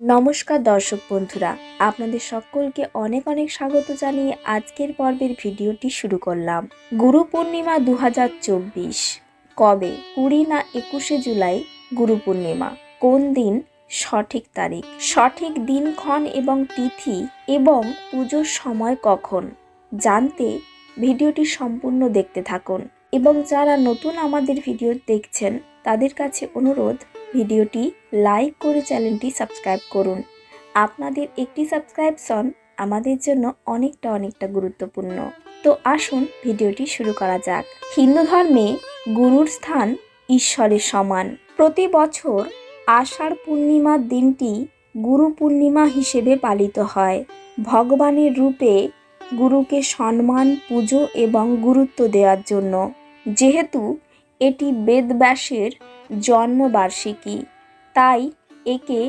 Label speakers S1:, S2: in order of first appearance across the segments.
S1: নমস্কার দর্শক বন্ধুরা, আপনাদের সকলকে অনেক অনেক স্বাগত জানিয়ে আজকের পর্বের ভিডিওটি শুরু করলাম। গুরু পূর্ণিমা দু হাজার চব্বিশ, কবে? কুড়ি না একুশে জুলাই গুরু পূর্ণিমা, কোন দিন? সঠিক তারিখ। সঠিক দিনক্ষণ এবং তিথি এবং পুজোর সময় কখন? জানতে ভিডিওটি সম্পূর্ণ দেখতে থাকুন এবং যারা নতুন আমাদের ভিডিও দেখছেন, তাদের কাছে অনুরোধ ভিডিওটি লাইক করে চ্যানেলটি সাবস্ক্রাইব করুন। আপনাদের একটি সাবস্ক্রাইবশন আমাদের জন্য অনেকটা অনেকটা গুরুত্বপূর্ণ। তো আসুন ভিডিওটি শুরু করা যাক। হিন্দু ধর্মে গুরুর স্থান ঈশ্বরের সমান। প্রতি বছর আষাঢ় পূর্ণিমার দিনটি গুরু পূর্ণিমা হিসেবে পালিত হয়। ভগবানের রূপে গুরুকে সম্মান, পুজো এবং গুরুত্ব দেওয়ার জন্য। যেহেতু এটি বেদব্যাসের জন্মবার্ষিকী, তাই একে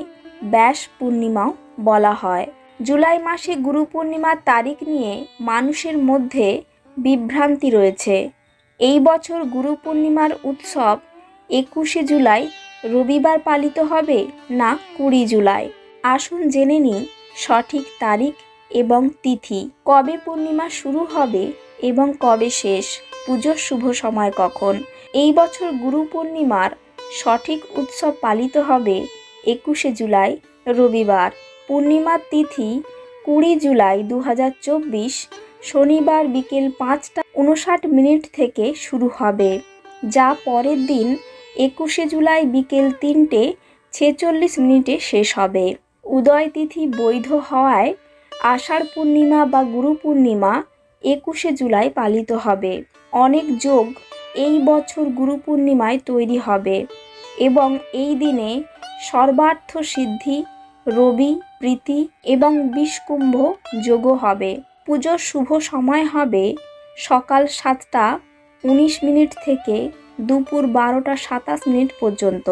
S1: ব্যাস পূর্ণিমাও বলা হয়। জুলাই মাসে গুরু পূর্ণিমার তারিখ নিয়ে মানুষের মধ্যে বিভ্রান্তি রয়েছে। এই বছর গুরু পূর্ণিমার উৎসব একুশে জুলাই, রবিবার পালিত হবে না কুড়ি জুলাই? আসুন জেনে নিই সঠিক তারিখ এবং তিথি। কবে পূর্ণিমা শুরু হবে এবং কবে শেষ? পুজোর শুভ সময় কখন? এই বছর গুরু পূর্ণিমার সঠিক উৎসব পালিত হবে একুশে জুলাই, রবিবার। পূর্ণিমার তিথি কুড়ি জুলাই দু হাজার চব্বিশ, শনিবার বিকেল পাঁচটা উনষাট মিনিট থেকে শুরু হবে, যা পরের দিন একুশে জুলাই বিকেল তিনটে ছেচল্লিশ মিনিটে শেষ হবে। উদয় তিথি বৈধ হওয়ায় আষাঢ় পূর্ণিমা বা গুরু পূর্ণিমা একুশে জুলাই পালিত হবে। অনেক যোগ এই বছর গুরু পূর্ণিমায় তৈরি হবে এবং এই দিনে সর্বার্থ সিদ্ধি, রবি, প্রীতি এবং বিষকুম্ভ যোগ হবে। পুজোর শুভ সময় হবে সকাল সাতটা উনিশ মিনিট থেকে দুপুর বারোটা সাতাশ মিনিট পর্যন্ত।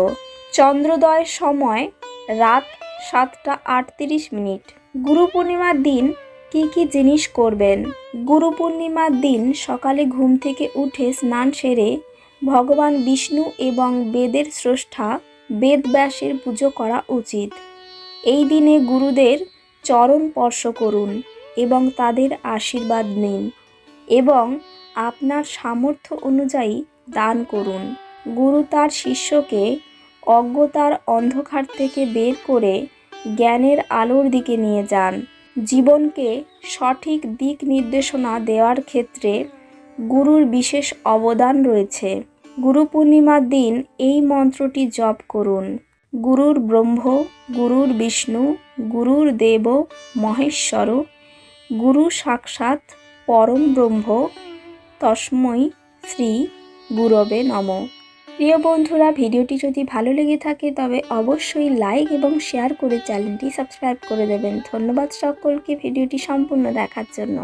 S1: চন্দ্রোদয়ের সময় রাত সাতটা আটত্রিশ মিনিট। গুরু পূর্ণিমার দিন কি কি জিনিস করবেন? গুরু পূর্ণিমার দিন সকালে ঘুম থেকে উঠে স্নান সেরে ভগবান বিষ্ণু এবং বেদের স্রষ্টা বেদব্যাসের পুজো করা উচিত। এই দিনে গুরুদের চরণ স্পর্শ করুন এবং তাদের আশীর্বাদ নিন এবং আপনার সামর্থ্য অনুযায়ী দান করুন। গুরু তার শিষ্যকে অজ্ঞতার অন্ধকার থেকে বের করে জ্ঞানের আলোর দিকে নিয়ে যান। জীবনকে সঠিক দিক নির্দেশনা দেওয়ার ক্ষেত্রে গুরুর বিশেষ অবদান রয়েছে। গুরু পূর্ণিমার দিন এই মন্ত্রটি জপ করুন। গুরুর ব্রহ্ম, গুরুর বিষ্ণু, গুরুর দেব, মহেশ্বর, গুরু সাক্ষাৎ পরম ব্রহ্ম, তস্মৈ শ্রী গুরবে নম। প্রিয় বন্ধুরা, ভিডিওটি যদি ভালো লেগে থাকে, তবে অবশ্যই লাইক এবং শেয়ার করে চ্যানেলটি সাবস্ক্রাইব করে দেবেন। ধন্যবাদ সকলকে ভিডিওটি সম্পূর্ণ দেখার জন্য।